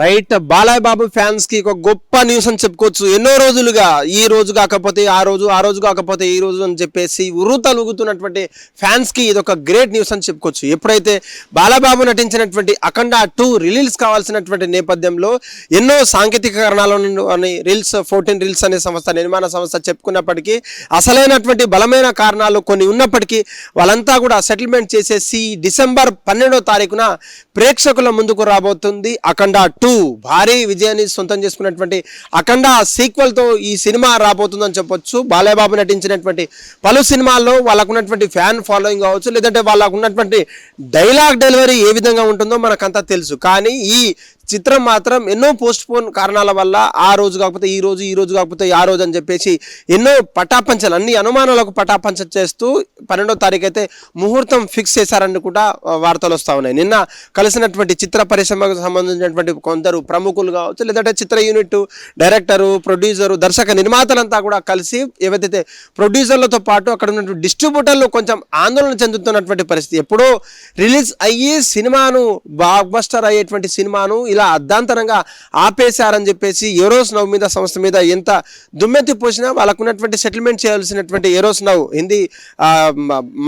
Right. Balayya Babu ఫ్యాన్స్కి ఒక గొప్ప న్యూస్ అని చెప్పుకోవచ్చు. ఎన్నో రోజులుగా ఈ రోజు కాకపోతే ఆ రోజు ఆ రోజు కాకపోతే ఈ రోజు అని చెప్పేసి ఉరుతలుగుతున్నటువంటి ఫ్యాన్స్కి ఇది ఒక గ్రేట్ న్యూస్ అని చెప్పుకోవచ్చు. ఎప్పుడైతే బాలబాబు నటించినటువంటి అఖండ టూ రిలీజ్ కావాల్సినటువంటి నేపథ్యంలో ఎన్నో సాంకేతిక కారణాల అని రీల్స్ ఫోర్టీన్ రీల్స్ అనే సంస్థ నిర్మాణ సంస్థ చెప్పుకున్నప్పటికీ అసలైనటువంటి బలమైన కారణాలు కొన్ని ఉన్నప్పటికీ వాళ్ళంతా కూడా సెటిల్మెంట్ చేసేసి డిసెంబర్ పన్నెండో తారీఖున ప్రేక్షకుల ముందుకు రాబోతుంది అఖండ టూ భారీ విజయాన్ని సొంతం చేసుకున్నటువంటి అఖండ సీక్వెల్తో ఈ సినిమా రాబోతుందని చెప్పొచ్చు. బాలయ్యబాబు నటించినటువంటి పలు సినిమాల్లో వాళ్ళకున్నటువంటి ఫ్యాన్ ఫాలోయింగ్ కావచ్చు లేదంటే వాళ్ళకున్నటువంటి డైలాగ్ డెలివరీ ఏ విధంగా ఉంటుందో మనకంతా తెలుసు. కానీ ఈ చిత్రం మాత్రం ఎన్నో పోస్ట్ పోన్ కారణాల వల్ల ఆ రోజు కాకపోతే ఈ రోజు ఈ రోజు కాకపోతే ఆ రోజు అని చెప్పేసి ఎన్నో పటాపంచలు అన్ని అనుమానాలకు పటాపంచ చేస్తూ పన్నెండో తారీఖు అయితే ముహూర్తం ఫిక్స్ చేశారని కూడా వార్తలు వస్తూ ఉన్నాయి. నిన్న కలిసినటువంటి చిత్ర పరిశ్రమకు సంబంధించినటువంటి కొందరు ప్రముఖులు కావచ్చు లేదంటే చిత్ర యూనిట్ డైరెక్టరు ప్రొడ్యూసరు దర్శక నిర్మాతలంతా కూడా కలిసి ఏవైతే ప్రొడ్యూసర్లతో పాటు అక్కడ ఉన్నటువంటి డిస్ట్రిబ్యూటర్లు కొంచెం ఆందోళన చెందుతున్నటువంటి పరిస్థితి. ఎప్పుడో రిలీజ్ అయ్యి సినిమాను బ్లాక్ బస్టర్ అయ్యేటువంటి సినిమాను ఇలా అర్ధాంతరంగా ఆపేశారని చెప్పేసి ఏరోస్ నవ్ మీద సంస్థ మీద ఎంత దుమ్మెత్తి పోసినా వాళ్ళకున్నటువంటి సెటిల్మెంట్ చేయాల్సినటువంటి ఏరోస్ నవ్ హిందీ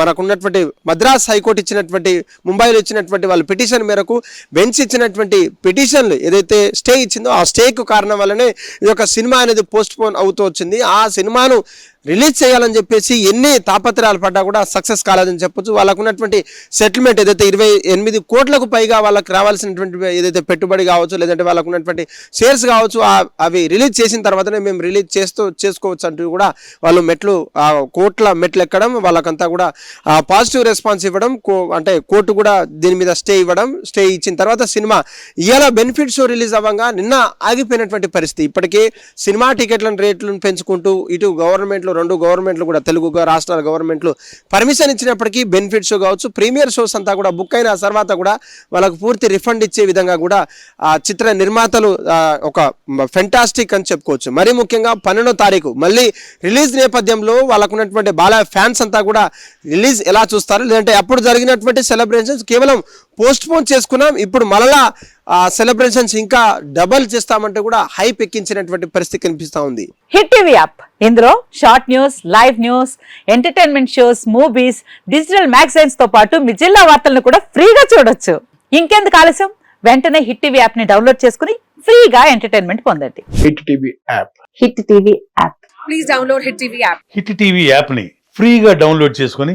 మనకున్నటువంటి మద్రాస్ హైకోర్టు ఇచ్చినటువంటి ముంబైలో ఇచ్చినటువంటి వాళ్ళ పిటిషన్ మేరకు బెంచ్ ఇచ్చినటువంటి పిటిషన్లు ఏదైతే స్టే ఇచ్చిందో ఆ స్టేకు కారణం వల్లనే ఈ యొక్క సినిమా అనేది పోస్ట్ పోన్ అవుతూ వచ్చింది. ఆ సినిమాను రిలీజ్ చేయాలని చెప్పేసి ఎన్ని తాపత్రయాలు పడ్డా కూడా సక్సెస్ కాలేదని చెప్పొచ్చు. వాళ్ళకు ఉన్నటువంటి సెటిల్మెంట్ ఏదైతే ఇరవై ఎనిమిది కోట్లకు పైగా వాళ్ళకి రావాల్సినటువంటి ఏదైతే పెట్టుబడి కావచ్చు లేదంటే వాళ్ళకు ఉన్నటువంటి షేర్స్ కావచ్చు అవి రిలీజ్ చేసిన తర్వాతనే మేము రిలీజ్ చేస్తూ చేసుకోవచ్చు అంటూ కూడా వాళ్ళు మెట్లు ఆ కోట్ల మెట్లు ఎక్కడం వాళ్ళకంతా కూడా పాజిటివ్ రెస్పాన్స్ ఇవ్వడం కో- అంటే కోర్టు కూడా దీని మీద స్టే ఇవ్వడం స్టే ఇచ్చిన తర్వాత సినిమా ఇవాళ బెనిఫిట్ షో రిలీజ్ అవ్వగా నిన్న ఆగిపోయినటువంటి పరిస్థితి. ఇప్పటికే సినిమా టికెట్లను రేట్లను పెంచుకుంటూ ఇటు గవర్నమెంట్లో రెండు గవర్నమెంట్లు కూడా తెలుగు రాష్ట్రాల గవర్నమెంట్లు పర్మిషన్ ఇచ్చినప్పటికీ బెనిఫిట్ షో కావచ్చు ప్రీమియర్ షోస్ అంతా కూడా బుక్ అయిన తర్వాత కూడా వాళ్ళకు పూర్తి రిఫండ్ ఇచ్చే విధంగా కూడా ఆ చిత్ర నిర్మాతలు ఒక ఫెంటాస్టిక్ అని చెప్పుకోవచ్చు. మరీ ముఖ్యంగా పన్నెండో తారీఖు మళ్ళీ రిలీజ్ నేపథ్యంలో వాళ్ళకు ఉన్నటువంటి బాల ఫ్యాన్స్ అంతా కూడా రిలీజ్ ఎలా చూస్తారు? లేదంటే అప్పుడు జరిగినటువంటి సెలబ్రేషన్స్ కేవలం పోస్ట్ పోన్ చేసుకున్నాం ఇప్పుడు మళ్ళా సెలబ్రేషన్స్ ఇంకా డబల్ చేస్తామంటే కూడా హైప్ ఎక్కించినటువంటి పరిస్థితి కనిపిస్తా ఉంది. Hit TV app. ఇందులో short news live news entertainment shows movies digital మ్యాగజైన్స్తో పాటు మీ జిల్లా వార్తలను కూడా ఫ్రీగా చూడొచ్చు. ఇంకెందుకు ఆలస్యం? వెంటనే హిట్ టీవీ యాప్ని డౌన్లోడ్ చేసుకుని ఫ్రీగా ఎంటర్టైన్మెంట్ పొందండి. Hit TV app. Hit TV app. Please download Hit TV app. Hit TV యాప్ని ఫ్రీగా డౌన్లోడ్ చేసుకొని